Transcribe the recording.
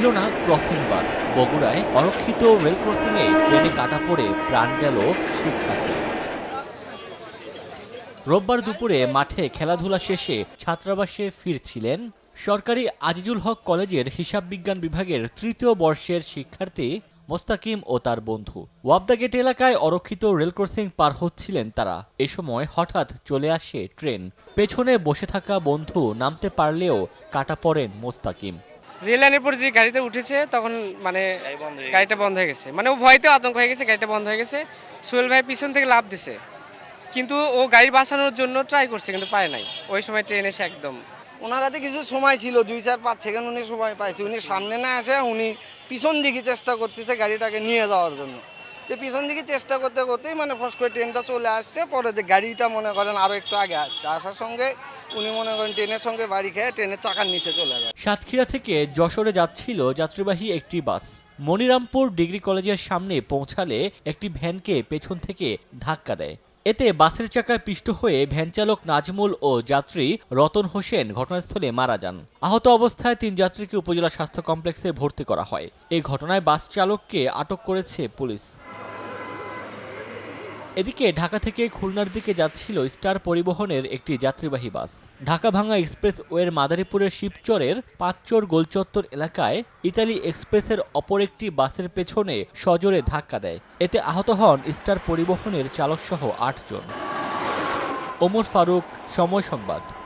ছিল না ক্রসিং বার। বগুড়ায় অরক্ষিত রেল ক্রসিংয়ে ট্রেনে কাটা পড়ে প্রাণ গেল শিক্ষার্থী। রোববার দুপুরে মাঠে খেলাধুলা শেষে ছাত্রাবাসে ফিরছিলেন সরকারি আজিজুল হক কলেজের হিসাব বিজ্ঞান বিভাগের তৃতীয় বর্ষের শিক্ষার্থী মোস্তাকিম ও তার বন্ধু। ওয়াবদা গেট এলাকায় অরক্ষিত রেল ক্রসিং পার হচ্ছিলেন তারা। এ সময় হঠাৎ চলে আসে ট্রেন। পেছনে বসে থাকা বন্ধু নামতে পারলেও কাটা পড়েন মোস্তাকিম। রেল লাইনের পর যে গাড়িটা উঠেছে তখন মানে গাড়িটা বন্ধ হয়ে গেছে। মানে ও ভয়তে আতঙ্ক হয়ে গেছে গাড়িটা বন্ধ হয়ে গেছে। সোহেল ভাই পিছন থেকে লাভ দিছে। কিন্তু ও গাড়ি বাঁচানোর জন্য ট্রাই করছে কিন্তু পায় নাই। ওই সময় ট্রেন এসে একদম। ওনার হাতে কিছু সময় ছিল দুই চার পাঁচ সেকেন্ড উনি সময় পাইছে। উনি সামনে না আসে উনি পিছন দিকে চেষ্টা করতেছে গাড়িটাকে নিয়ে যাওয়ার জন্য। তো পিছন দিকে চেষ্টা করতে করতেই মানে ফস করে ট্রেনটা চলে আসছে, পরে যে গাড়িটা মনে করেন আরও একটু আগে আসছে। আসার সঙ্গে উনি মনে করেন ট্রেনের সঙ্গে বাড়ি খেয়ে ট্রেনের চাকার নিচে চলে যায় সাতক্ষীরা থেকে যশোরে যাচ্ছিল যাত্রীবাহী একটি বাস। মনিরামপুর ডিগ্রি কলেজের সামনে পৌঁছালে একটি ভ্যানকে পেছন থেকে ধাক্কা দেয়। এতে বাসের চাকায় পিষ্ট হয়ে ভ্যান চালক নাজমুল ও যাত্রী রতন হোসেন ঘটনাস্থলে মারা যান। আহত অবস্থায় তিন যাত্রীকে উপজেলা স্বাস্থ্য কমপ্লেক্সে ভর্তি করা হয়। এই ঘটনায় বাস চালককে আটক করেছে পুলিশ। এদিকে ঢাকা থেকে খুলনার দিকে যাচ্ছিল স্টার পরিবহনের একটি যাত্রীবাহী বাস। ঢাকা ভাঙা এক্সপ্রেস ওয়ের মাদারীপুরের শিবচরের পাঁচচর গোলচত্বর এলাকায় ইতালি এক্সপ্রেসের অপর একটি বাসের পেছনে সজোরে ধাক্কা দেয়। এতে আহত হন স্টার পরিবহনের চালকসহ আটজন। ওমর ফারুক, সময় সংবাদ।